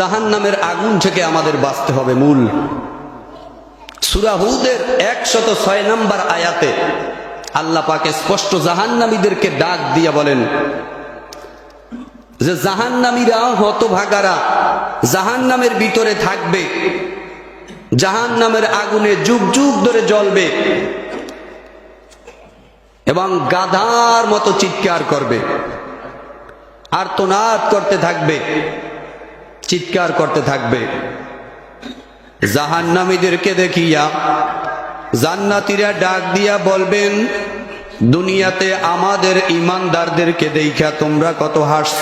জাহান নামের আগুন থেকে আমাদের বাঁচতে হবে মূল। সুরাহুদের একশত ছয় নম্বর আয়াতে আল্লাহ পাকে স্পষ্ট জাহান্নামীদেরকে ডাক দিয়া বলেন, যে জাহান্নামীরা, হতভাগারা জাহান্নামের ভিতরে থাকবে, জাহান্নামের আগুনে যুগ যুগ ধরে জ্বলবে এবং গাধার মতো চিৎকার করবে আর তোনাদ করতে থাকবে। চিৎকার করতে থাকবে। জাহান্নামীদেরকে দেখিয়া জান্নাতীরা ডাক দিয়া বলবেন, দুনিয়াতে আমাদের ইমানদারদেরকে দেখা তোমরা কত হাসছ।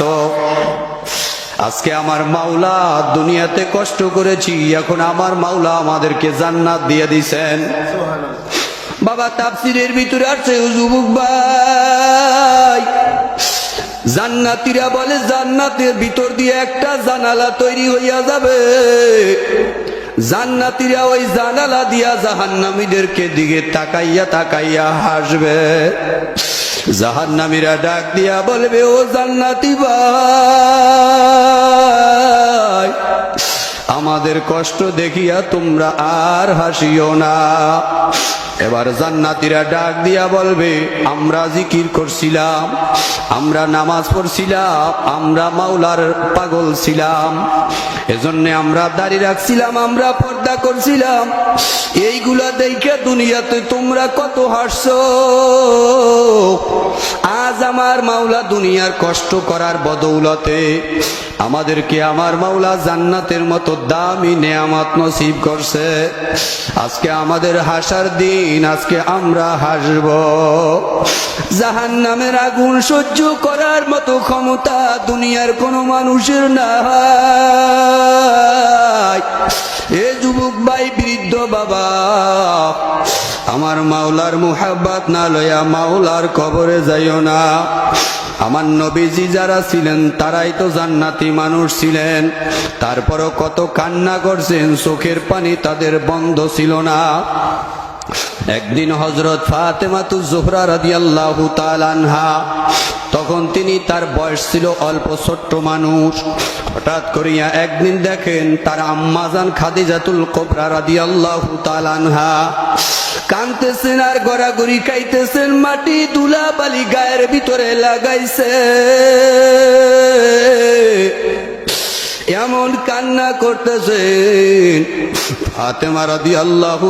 আজকে আমার মাওলা দুনিয়াতে কষ্ট করেছি, এখন আমার মাওলা আমাদেরকে জান্নাত দিয়ে দিছেন। বাবা তাফসিরের ভিতরে যুবক ভাই জান্নাতীরা বলে, জান্নাতের ভিতর দিয়ে একটা জানালা তৈরি হইয়া যাবে। জান্নাতীরা ওই জানালা দিয়া জাহান্নামীদেরকে দিকে তাকাইয়া তাকাইয়া হাসবে। জাহান্নামীরা ডাক দিয়া বলবে, ও জান্নাতি ভাই, আমাদের কষ্ট দেখিয়া তোমরা আর হাসিও না। এবার জান্নাতীরা ডাক দিয়া বলবে, আমরা জিকির করছিলাম, আমরা নামাজ পড়ছিলাম, আমরা মাওলার পাগল ছিলাম, এজন্য আমরা দাড়ি রাখছিলাম, আমরা পর্দা করছিলাম, এইগুলা দেখে দুনিয়াতে তোমরা কত হাসছো? আজ আমার মাওলা দুনিয়ার কষ্ট করার বদৌলতে আমাদেরকে আমার মাওলা জান্নাতের মতো দামি নেয়ামত নসিব করছে। আজকে আমাদের হাসার দিন আজকে আমরা হাসব। জাহান নামের আগুন সহ্য করার মতো ক্ষমতা দুনিয়ার কোনো মানুষের না এ যুবক ভাই, বৃদ্ধ বাবা, আমার মাওলার মুহাব্বাত না লয়া মাওলার কবরে যাইও না। আমার নবীজি যারা ছিলেন, তারাই তো জান্নাতি মানুষ ছিলেন। তারপরও কত কান্না করছেন, চোখের পানি তাদের বন্ধ ছিল না। একদিন হজরত ফাতেমাতু জোহরা রাদিয়াল্লাহু তাআলাহা তখন তিনি তার বয়স ছিল অল্প ছোট্ট মানুষ। হঠাৎ করিয়া একদিন দেখেন তার আম্মাজান খাদিজাতুল কোবরা রাদিয়াল্লাহু তাআলাহা কানতেছেন আর গড়াগড়ি খাইতেছেন, মাটি তুলা বালি গায়ের ভিতরে লাগাইছে। এমন কান্না করতেছেন। ফাতেমা রাদি আল্লাহ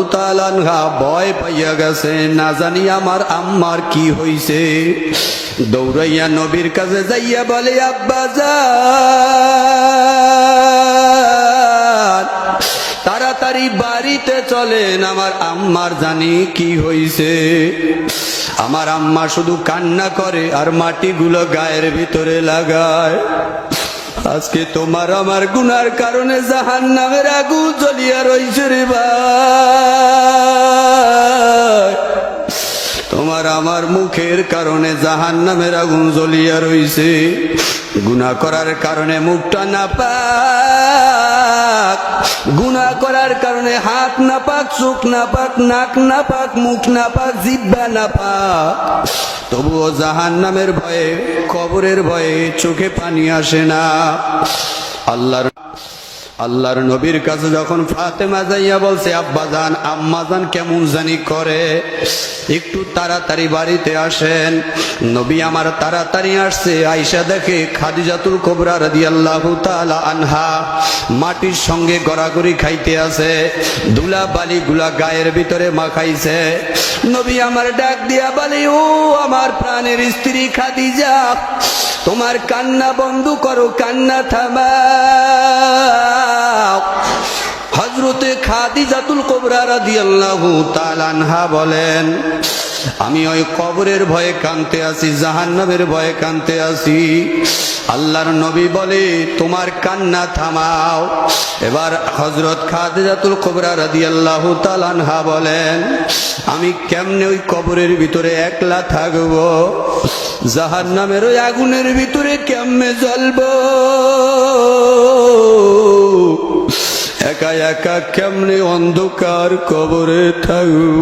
ভয় পাইয়া গেছে, না জানি আমার আম্মার কি হইছে। দৌড়াইয়া নবীর কাছে যাইয়া বলে, আব্বা যান, তাড়াতাড়ি বাড়িতে চলেন, আমার আম্মার জানি কি হইছে। আমার আম্মা শুধু কান্না করে আর মাটিগুলো গায়ের ভিতরে লাগায়। আজকে তোমার আমার গুনার কারণে জাহান নামের আগু জ্বলিয়া রইছে রে তোমার আমার মুখের কারণে জাহান নামের আগুন জ্বলিয়া রইছে। গুণা করার কারণে মুখটা না গুনা করার কারণে হাত না পাক চোখ না পাক নাক না পাক মুখ না পাক জিব্বা না পাক তবুও জাহান নামের ভয়ে খবরের ভয়ে চোখে পানি আসে না। আল্লাহর আল্লাহর নবীর কাছে যখন ফাতেমা যাইয়া বলছে, আব্বা জান আম্মা জান কেমন জানি করে? একটু তাড়াতাড়ি বাড়িতে আসেন। নবী আমার তাড়াতাড়ি আসছে, আইসা দেখে খাদিজাতুল কোবরা রাদিয়াল্লাহু তাআলা আনহা মাটির সঙ্গে গড়াগড়ি খাইতে আছে দুলা বালি গুলা গায়ের ভিতরে মাখাইছে। নবী আমার ডাক দিয়া বালি, ও আমার প্রাণের স্ত্রী খাদিজা তোমার কান্না বন্ধ করো কান্না থামা হজরতে খাদিজাতুল কোবরা রাদিয়াল্লাহু তালানহা বলেন আমি ওই কবরের ভয়ে কানতে আছি জাহান্নামের ভয়ে কানতে আছি আল্লাহর নবী বলে, তোমার কান্না থামাও। এবার হজরত খাদিজাতুল কোবরা রাদিয়াল্লাহু তাআলাহা বলেন, আমি কেমনে ওই কবরের ভিতরে একলা থাকব থাকব? জাহান্নামের ওই আগুনের ভিতরে কেমনে জ্বলবো? একা একা কেমনে অন্ধকার কবরে থাকব?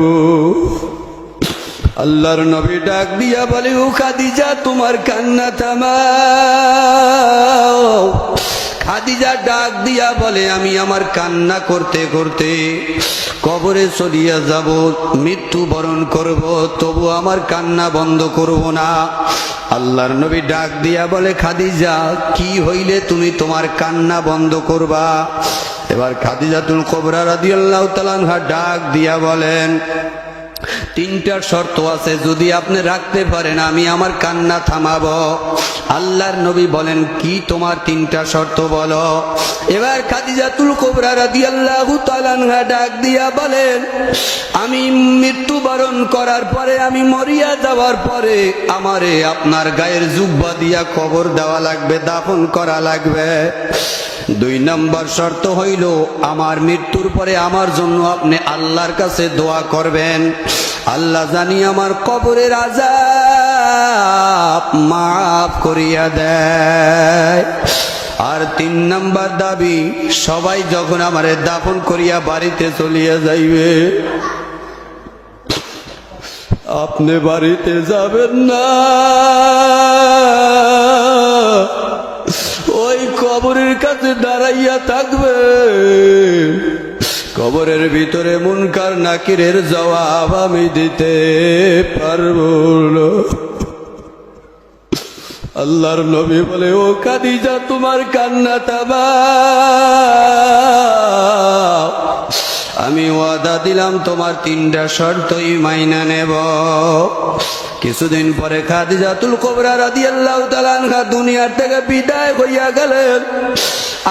আল্লাহর নবী ডাক দিয়া বলে, ও খাদিজা, তোমার কান্না থামাও। খাদিজা ডাক দিয়া বলে, আমি আমার কান্না করতে করতে কবরে চলিয়া যাব মৃত্যু বরণ করব, তবু আমার কান্না বন্ধ করব না। আল্লাহর নবী ডাক দিয়া বলে, খাদিজা, কি হইলে তুমি তোমার কান্না বন্ধ করবা? এবার খাদিজা খাদিজাতুল কবরা রাদিয়াল্লাহু তাআলা ডাক দিয়া বলেন তিনটার শর্ত আছে, যদি আপনি রাখতে পারেন, আমি আমার কান্না থামাবো। আল্লাহর নবী বলেন, কি তোমার তিনটা শর্ত বলো? এবার খাদিজাতুল কোবরা রাদিয়াল্লাহু তাআলা ডাক দিয়া বলেন, আমি মৃত্যুবরণ করার পরে, আমি মরিয়া যাওয়ার পরে, আমারে আপনার গায়ের জুব্বা দিয়া কবর দেওয়া লাগবে, দাফন করা লাগবে। দুই নম্বর শর্ত হইল, আমার মৃত্যুর পরে আমার জন্য আপনি আল্লাহর কাছে দোয়া করবেন। আল্লাহ জানি আমার কবরের আজাব মাফ করিয়া দেয়। আর তিন নম্বর দাবি, সবাই যখন আমারে দাফন করিয়া বাড়িতে চলিয়া যাইবে, আপনি বাড়িতে যাবেন না। কবরের কাছে দাঁড়াইয়া থাকবে। কবরের ভিতরে মুনকার নাকিরের জবাব আমি দিতে পারব আল্লাহর নবী বলে, ও কাদিজা তোমার কান্না তাবা আমি ওয়াদা দিলাম তোমার তিনটা শর্তই মাইনা নেব। কিছুদিন পরে খাদিজাতুল কোবরা রাদিয়াল্লাহু তাআলা আনহা দুনিয়ার থেকে বিদায় হইয়া গেলেন।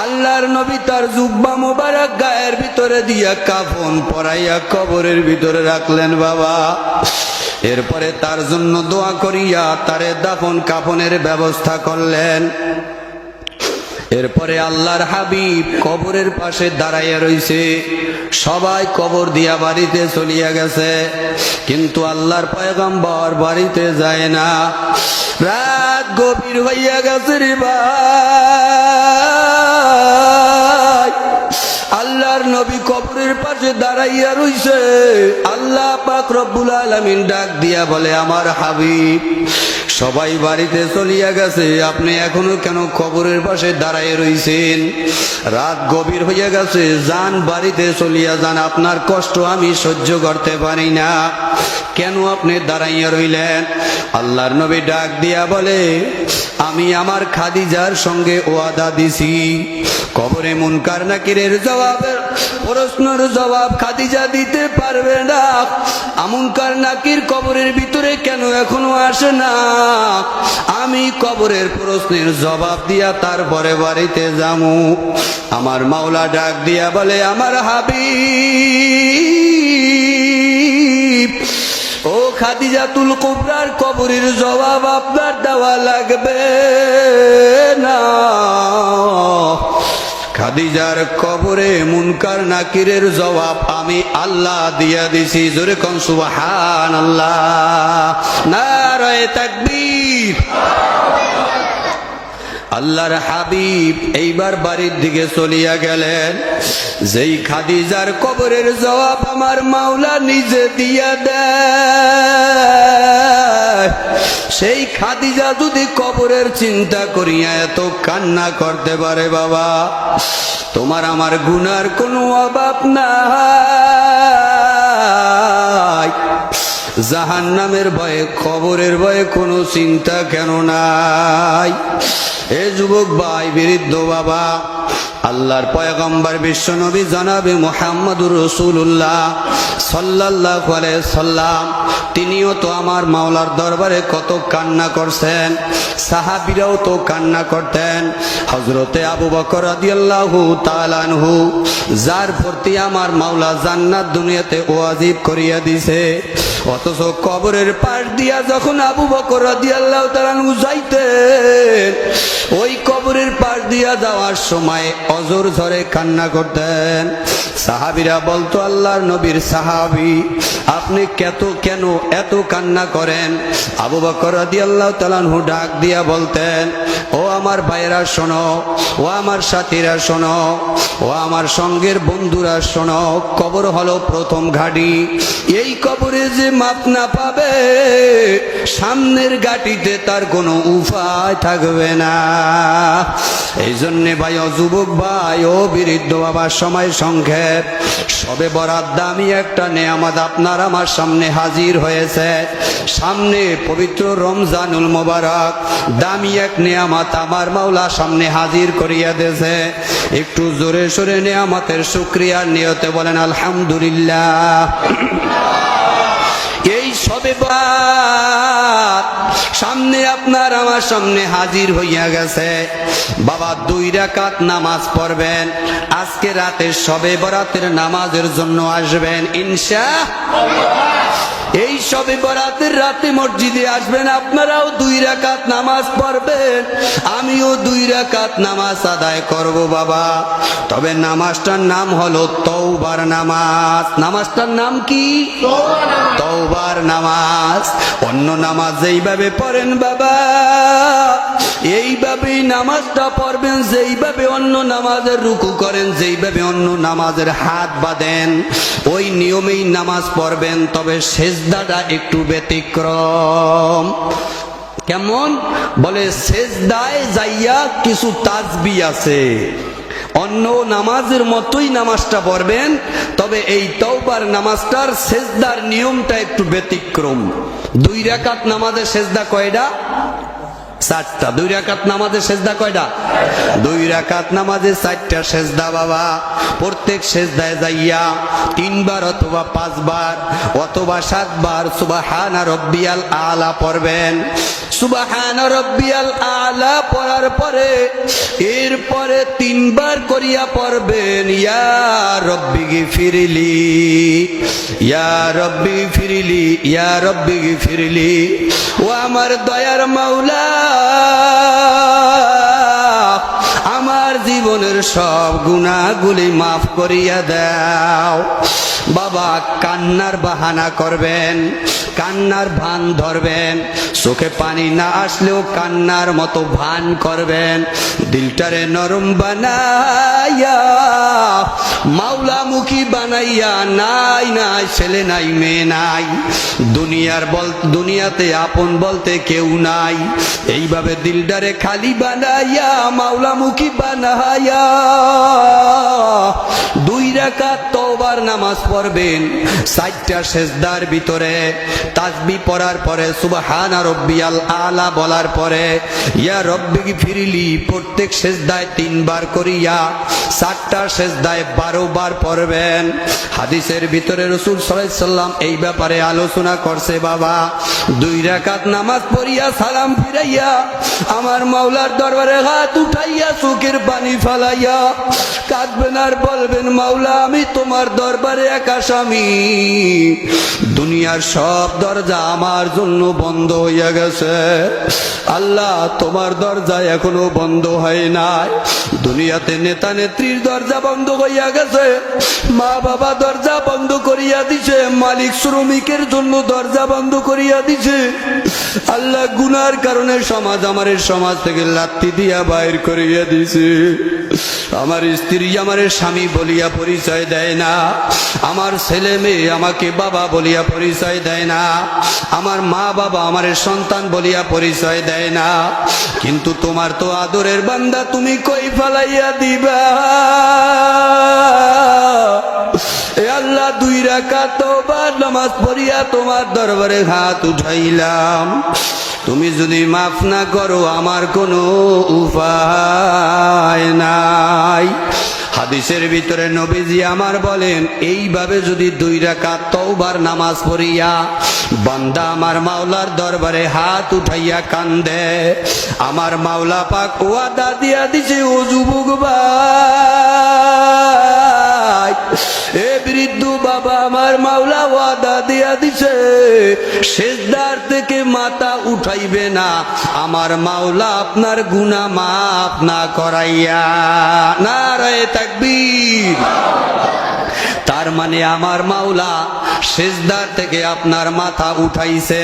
আল্লাহর নবী তার জুব্বা মোবারক গায়ের ভিতরে দিয়া কাফন পরাইয়া কবরের ভিতরে রাখলেন বাবা। এরপরে তার জন্য দোয়া করিয়া তারে দাফন কাফনের ব্যবস্থা করলেন। এরপরে আল্লাহর হাবিব কবরের পাশে দাঁড়াইয়া রইছে। সবাই কবর দিয়া বাড়িতে চলিয়া গেছে। কিন্তু আল্লাহর পয়গম্বর বাড়িতে যায় না। রাত গভীর হইয়া গেছে রে ভাই। আল্লাহর নবী কবরের পাশে দাঁড়াইয়া রইছে। আল্লাহ পাক রব্বুল আলামিন ডাক দিয়া বলে, আমার হাবিব সবাই বাড়িতে চলিয়া গেছে। আপনি এখনও কেন কবরের পাশে দাঁড়াইয়া রইছেন? রাত গভীর হইয়া গেছে। যান, বাড়িতে চলিয়া যান। আপনার কষ্ট আমি সহ্য করতে পারি না। কেন আপনি দাঁড়াইয়া রইলেন? আল্লাহর নবী ডাক দিয়া বলে, আমি আমার খাদিজার সঙ্গে ওয়াদা দিছি। কবরে মুনকার নাকিরের জবাবের প্রশ্নের জবাব খাদিজা দিতে পারবে না। আমুনকার নাকির কবরের ভিতরে কেন এখনও আসে না? আমি কবরের প্রশ্নের জবাব দিয়া তারপরে বাড়িতে যামু। আমার মাওলা ডাক দিয়া বলে, আমার হাবি ও খাদিজাতুল কুবরার কবরের জবাব আপনার দেওয়া লাগবে না। খাদিজার কবরে মুনকার নাকিরের জবাব আমি আল্লাহ দিয়া দিছি। জোরে কন সুবাহান আল্লাহ নারায়ে তাকবীর। আল্লাহর হাবিব এইবার বাড়ির দিকে চলিয়া গেলেন। যেই খাদিজার কবরের জবাব আমার মাওলা নিজে দিয়া দেয়। সেই খাদিজা যদি কবরের চিন্তা করিয়া এত কান্না করতে পারে বাবা, তোমার আমার গুনার কোনো অভাব নাই। জাহান নামের ভয়ে খবরের ভয়ে কোনো চিন্তা কেন নাই? এ যুবক ভাই, বৃদ্ধ বাবা, আল্লাহর পয়গম্বর বিশ্ব নবী জানাবে মোহাম্মদুর রসুল্লাহ সাল্লাহ সাল্লাম, তিনিও তো আমার মাওলার দরবারে কত কান্না করছেন, সাহাবিরাও তো কান্না করতেন। হজরতে আবু বকর তাআলাহু যার প্রতি আমার মাওলা জান্নাত দুনিয়াতে ওয়াজিব করিয়া দিছে। অথচ কবরের পাশ দিয়া যখন আবু বকর রাদিয়াল্লাহু তাআলাহু যাইতেন ওই কবরের পাশ দিয়া যাওয়ার সময় অজর ধরে কান্না করতেন। সাহাবিরা বলতো, আল্লাহর নবীর সাহাবি, আপনি কত কেন এত কান্না করেন? আবু বকর রাদি আল্লাহ তালানহু ডাক দিয়া বলতেন, ও আমার ভাইয়েরা শোনো, ও আমার সাথীরা শোনো, ও আমার সঙ্গের বন্ধুরা শোনো, কবর হলো প্রথম ঘাটি। এই কবরে যে মাপ না পাবে, সামনের গাটিতে তার কোনো উপায় থাকবে না। এই জন্যে ভাই, ও যুবক ভাই, ও বৃদ্ধ বাবার সময় সংক্ষেপ। সবে বরাত দামি একটা নেয়ামত আপনার আমার সামনে হাজির হয়েছে। সামনে পবিত্র রমজানুল মোবারক, দামি এক নেয়ামত আমার মাওলা সামনে হাজির করিয়া দেছে একটু জোরে সোরে নেয়ামতের শুক্রিয়ার নিয়তে বলেন, আলহামদুলিল্লাহ। এই সবে সামনে আপনার আমার সামনে হাজির হইয়া গেছে। বাবা, দুই রাকাত নামাজ পড়বেন। আজকে রাতে সবে বরাতের নামাজের জন্য আসবেন, ইনশা এই সবে বরাতের রাতে মসজিদে আসবেন, আপনারাও দুই রাকাত নামাজ পড়বেন। আমিও দুই রাকাত নামাজ আদায় করব, বাবা। তবে নামাজটার নাম হলো তৌবার নামাজ। নামাজটার নাম কি? তৌবার নামাজ। অন্য নামাজ যেইভাবে পড়েন বাবা। এইভাবেই নামাজটা পড়বেন, যেইভাবে অন্য নামাজের রুকু করেন, যেইভাবে অন্য নামাজের হাত বাঁধেন, ওই নিয়মেই নামাজ পড়বেন, তবে সেজদাটা একটু ব্যতিক্রম। কেমন? বলে, সেজদায় যাইয়া কিছু তাজবি আছে। অন্য নামাজের মতোই নামাজটা পড়বেন তবে এই তৌবার নামাজটার সেজদার নিয়মটা একটু ব্যতিক্রম। দুই রাকাত নামাজে সেজদা কয়টা? চারটা। দুই রাকাত নামাজের সেজদা কয়টা? দুই রাকাত নামাজে চারটা সেজদা, বাবা। প্রত্যেক সেজদায় যাইয়া তিনবার অথবা পাঁচবার অথবা সাতবার সুবাহানা রব্বিয়াল আলা পড়বেন। সুবাহানা রব্বিয়াল আলা পড়ার পরে এরপরে তিনবার করিয়া পড়বেন, ইয়া রব্বি ফিরিলি ইয়া রব্বি ফিরিলি ইয়া রব্বি ফিরিলি ও আমার দয়ার মাওলা আমার জীবনের সব গুণাগুলি মাফ করিয়া দাও। বাবা কান্নার বাহানা করবেন, কান্নার ভান ধরবেন, চোখে পানি না আসলেও কান্নার মতো ভান করবেন। দিলটারে নরম বানাইয়া, মাওলামুখী বানাইয়া, নাই নাই, ছেলে নাই, মেয়ে নাই। দুনিয়ার বল, দুনিয়াতে আপন বলতে কেউ নাই। এইভাবে দিলটারে খালি বানাইয়া, মাওলামুখী বানাইয়া, দুই রাকাত তওবার নামাজ পড়বেন। চারটা সেজদার ভিতরে তাসবি পড়ার পরে সুবহানা রব্বিয়াল আলা বলার পরে, ইয়া রব্বি ফিরিলি প্রত্যেক সেজদায় তিনবার করিয়া চারটা সেজদায় বারো বার পড়বেন। হাদিসের ভিতরে রসুল সাল্লাম এই ব্যাপারে আলোচনা করছে, বাবা, দুই রাকাত নামাজ পড়িয়া সালাম ফিরাইয়া আমার মাওলার দরবারে হাত উঠাইয়া চোখের পানি ফালাইয়া কাঁদবেন আর বলবেন, মাওলা, আমি তোমার দরবারে এক আসামি দুনিয়ার সব দরজা আমার জন্য বন্ধ হইয়া গেছে। আল্লাহ, তোমার দরজা এখনও বন্ধ হয় নাই। দুনিয়াতে নেতা নেত্রীর দরজা বন্ধ হইয়া গেছে। মা বাবা দরজা বন্ধ করিয়া দিছে। মালিক শ্রমিকের জন্য দরজা বন্ধ করিয়া দিছে। আল্লাহ গুনার কারণে সমাজ আমার সমাজ থেকে লাত্তি দিয়া বাইর করিয়া দিছে। আমার স্ত্রী আমার স্বামী বলিয়া পরিচয় দেয় না। আমার ছেলে মেয়ে আমাকে বাবা বলিয়া পরিচয় দেয় না। আমার মা বাবা আমার সন্তান বলিয়া পরিচয় দেয় না। কিন্তু তোমার তো আদরের বান্দা তুমি কই ফালাইয়া দিবা? আল্লাহ দুই রাকাত বার নামাজ পড়িয়া তোমার দরবারে হাত উঠাইলাম। তুমি যদি মাফ না করো, আমার কোনো উপায় নাই। হাদিসের ভিতরে নবীজি আমার বলেন, এইভাবে যদি দুই রাকাত তওবার, নামাজ পড়িয়া বান্দা আমার মাওলার দরবারে হাত উঠাইয়া কান্দে, আমার মাওলা পাক ওয়াদা দিয়া দিছে ও যুবক ভাই এ বৃদ্ধ বাবা আমার মাওলা ওয়াদা দিয়া দিছে, শেষদার থেকে মাথা উঠাইবে না। আমার মাওলা আপনার গুণা মাফ না করাইয়া। না রে তাকবীর। মানে আমার মাওলা সেজদার থেকে আপনার মাথা উঠাইছে।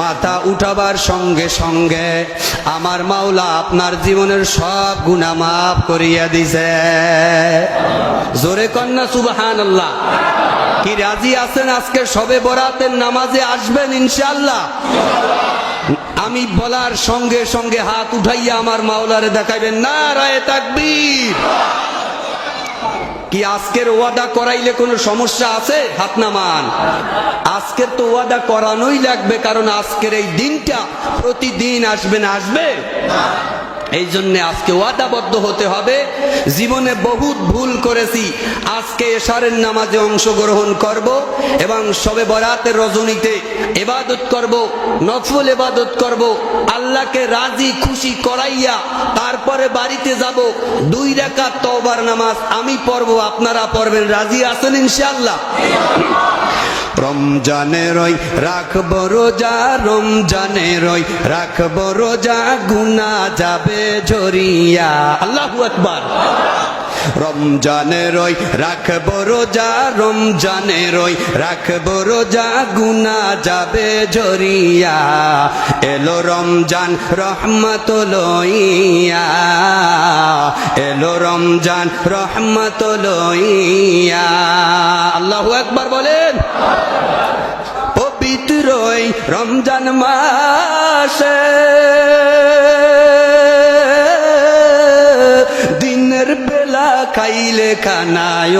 মাথা উঠাবার সঙ্গে সঙ্গে আমার মাওলা আপনার জীবনের সব গুণা মাফ করিয়া দিছে। জোরে কন্যা সুবাহান আল্লাহ কি রাজি আছেন আজকে সবে বরাতের নামাজে আসবেন ইনশাল্লাহ আমি বলার সঙ্গে সঙ্গে হাত উঠাইয়া আমার মাওলারে দেখাইবেন না রায় তাকবীর। কি আজকের ওয়াদা করাইলে কোনো সমস্যা আছে? হাত নামান। আজকের তো ওয়াদা করানোই লাগবে, কারণ আজকের এই দিনটা প্রতিদিন আসবে না, আসবে? এই জন্য আজকে ওয়াদাবদ্ধ হতে হবে। জীবনে বহুত ভুল করেছি। আজকে এশারের নামাজে অংশগ্রহণ করব এবং সবে বরাতের রজনীতে এবাদত করব, নফল এবাদত করব, আল্লাহকে রাজি, খুশি করাইয়া তারপরে বাড়িতে যাব। দুই রেখাত তওবার নামাজ আমি পড়ব, আপনারা পড়বেন। রাজি আছেন ইনশাআল্লাহ? রমজানের ওই রাখব রোজা রমজানের ওই রাখব রোজা গুনা যাবে ঝরিয়া আল্লাহু আকবার। রমজানের ওই রাখব রোজা, রমজানের ওই রাখব রোজা, গুনা যাবে ঝরিয়া এলো রমজান রহমত লইয়া এলো রমজান রহমত লইয়া আল্লাহু একবার বলেন পবিত্রই রমজান মাসে দিনের বেলা খাইলে খানায়।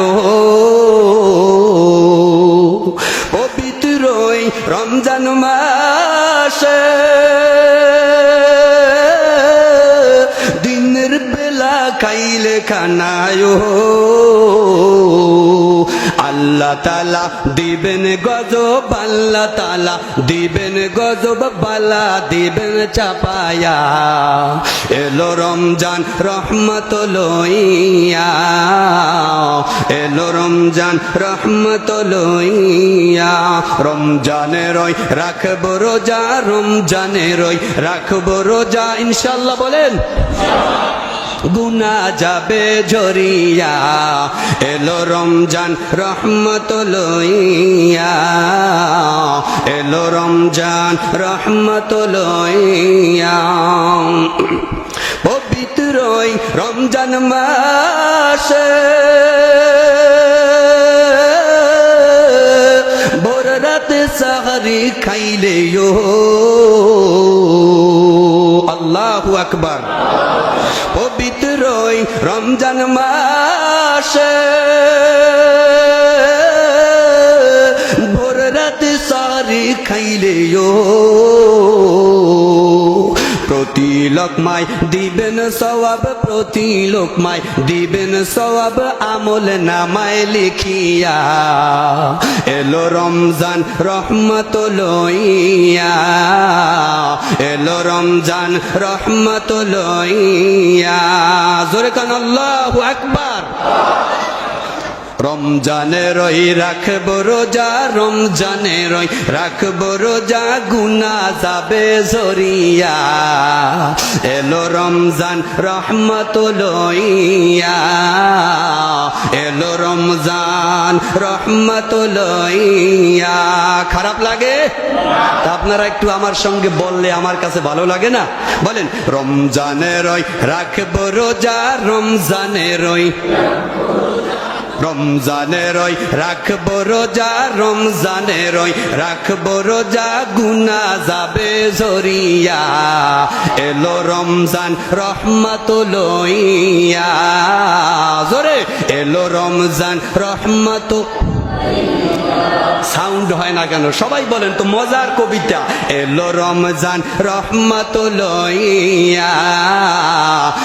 পবিত্রই রমজান মাসে। দিনের বেলা খাইলে খানায়। আল্লাহ তালা দিবেন গজব, আল্লাহ তালা দিবেন গজব, বালা দিবেন চাপায়া। এলো রমজান রহমত লইয়া, এলো রমজান রহমত লইয়া রমজানের ওই রাখব রোজা রমজানের ওই রাখব রোজা, ইনশাল্লাহ বলেন। গুনা যাবে ঝরিয়া এলো রমজান রহমত লইয়া। এলো রমজান রহমত লইয়া। পবিত্রই রমজান মাসে ভোর রাতে সাহারি খাইলে আল্লাহু আকবার। পবিত্রই রমজান মাসে ভোর রাত সারি খাইলে প্রতি লোকমায়, দিবেন সওয়াব প্রতি লোকমায়, দিবেন সওয়াব আমল নামায় লিখিয়া। এলো রমজান রহমত লইয়া এলো রমজান রহমত লইয়া জোরে কান আকবার। রমজানের ওই রাখব রোজা রমজানের ওই রাখব রোজা, গুনা যাবে জরিয়া। এলো রমজান রহমত লইয়া, এলো রমজান রহমত লইয়া। খারাপ লাগে? তা আপনারা একটু আমার সঙ্গে বললে আমার কাছে ভালো লাগে না? বলেন রমজানের ওই রাখব রোজা রমজানের ওই রমজানের ওই, রাখব রোজা, রমজানের ওই, রাখব রোজা গুনা যাবে জরিয়া। এলো রমজান রহমত লইয়া। জোরে, এলো রমজান রহমত সাউন্ড হয় না কেন? সবাই বলেন তো, মজার কবিতা। এলো রমজান রহমত লইয়া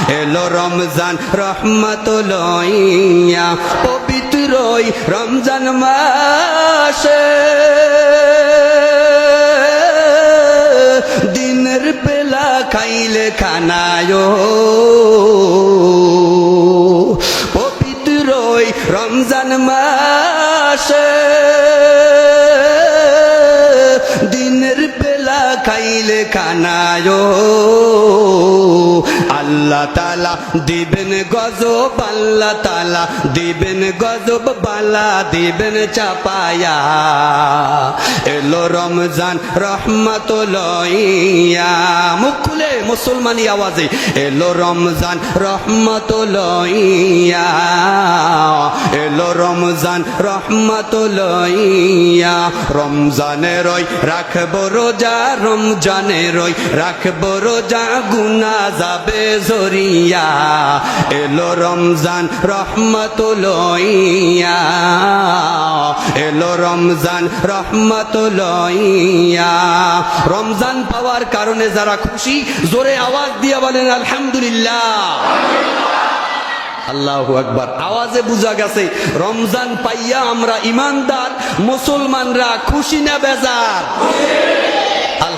এলো রমজান রহমত লইয়া পবিত্রই রমজান মাসে। দিনের বেলা খাইলে খানায়। পবিত্রই রমজান মাসে। আল্লাহ তালা দিবেন গজব আল্লাহ তালা দিবেন, গজব বালা দিবেন চাপায়া। এলো রমজান রহমত লইয়া মুখ খুলে মুসলমানি আওয়াজে। এলো রমজান রহমত লইয়া এলো রমজান রহমত লইয়া রমজানের ওই রাখব রোজা রমজানের ওই রাখব রোজা গুনা যাবে জরিয়া। এলো রমজান রহমত লইয়া এলো রমজান রহমত লইয়া রমজান পাওয়ার কারণে যারা খুশি, জোরে আওয়াজ দিয়ে বলেন, আলহামদুলিল্লাহ। আল্লাহু আকবার। আওয়াজে বোঝা গেছে, রমজান পাইয়া আমরা ইমানদার, মুসলমানরা খুশি না বেজার।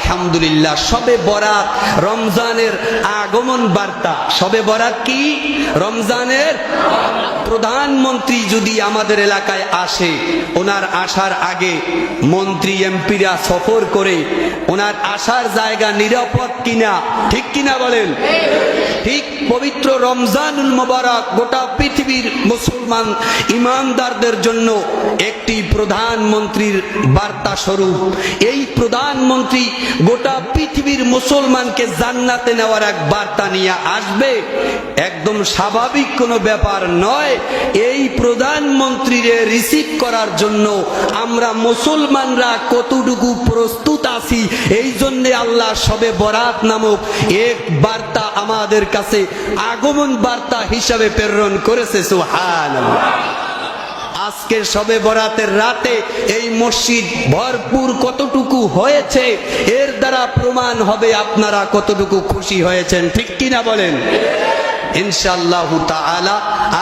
আলহামদুলিল্লাহ, সবে বরাত রমজানের আগমন বার্তা। সবে বরাত কি? রমজানের প্রধানমন্ত্রী যদি আমাদের এলাকায় আসে, ওনার আসার আগে মন্ত্রী, এমপিরা সফর করে, ওনার আসার জায়গা নিরাপদ কিনা, ঠিক কিনা বলেন? ঠিক পবিত্র রমজানুল মোবারক গোটা পৃথিবীর মুসলমান ইমানদারদের জন্য একটি প্রধানমন্ত্রীর বার্তা স্বরূপ। এই প্রধানমন্ত্রী গোটা পৃথিবীর মুসলমানকে জান্নাতে নেওয়ার এক বার্তা নিয়ে আসবে। একদম স্বাভাবিক কোনো ব্যাপার নয়, এই প্রধানমন্ত্রীরে রিসিভ করার জন্য আমরা মুসলমানরা কতটুকু প্রস্তুত আছি, এই জন্যে আল্লাহ সবে বরাত নামক এক বার্তা আমাদের কাছে আগমন বার্তা হিসাবে প্রেরণ করেছে সুহান আজকে সবে বরাতের রাতে এই মসজিদ ভরপুর কতটুকু হয়েছে, এর দ্বারা প্রমাণ হবে আপনারা কতটুকু খুশি হয়েছেন, ঠিক কিনা বলেন? ইনশাল্লাহ তাআলা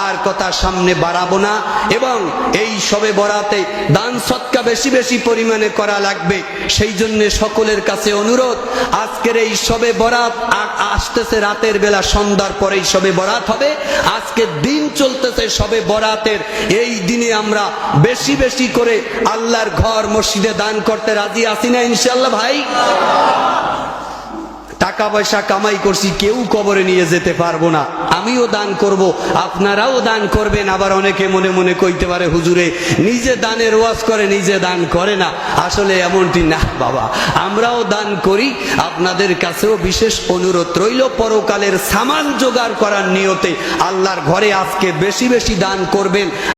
আর কথা সামনে বাড়াবো না এবং এই সবে বরাতে দান সৎকা বেশি বেশি পরিমাণে করা লাগবে। সেই জন্য সকলের কাছে অনুরোধ, আজকের এই সবে বরাত আসতেছে রাতের বেলা সন্ধ্যার পরেই সবে বরাত হবে। আজকে দিন চলতেছে সবে বরাতের, এই দিনে আমরা বেশি বেশি করে আল্লাহর ঘর মসজিদে দান করতে রাজি আসি না ইনশাল্লাহ ভাই? টাকা পয়সা কামাই করছি, কেউ কবরে নিয়ে যেতে পারব না। আমিও দান করব, আপনারাও দান করবেন। আবার অনেকে মনে মনে কইতে পারে, হুজুরে, নিজে দানের ওয়াজ করে, নিজে দান করে না। আসলে এমনটি না, বাবা। আমরাও দান করি, আপনাদের কাছেও বিশেষ অনুরোধ রইল, পরকালের সামান জোগাড় করার নিয়তে আল্লাহর ঘরে আজকে বেশি বেশি দান করবেন।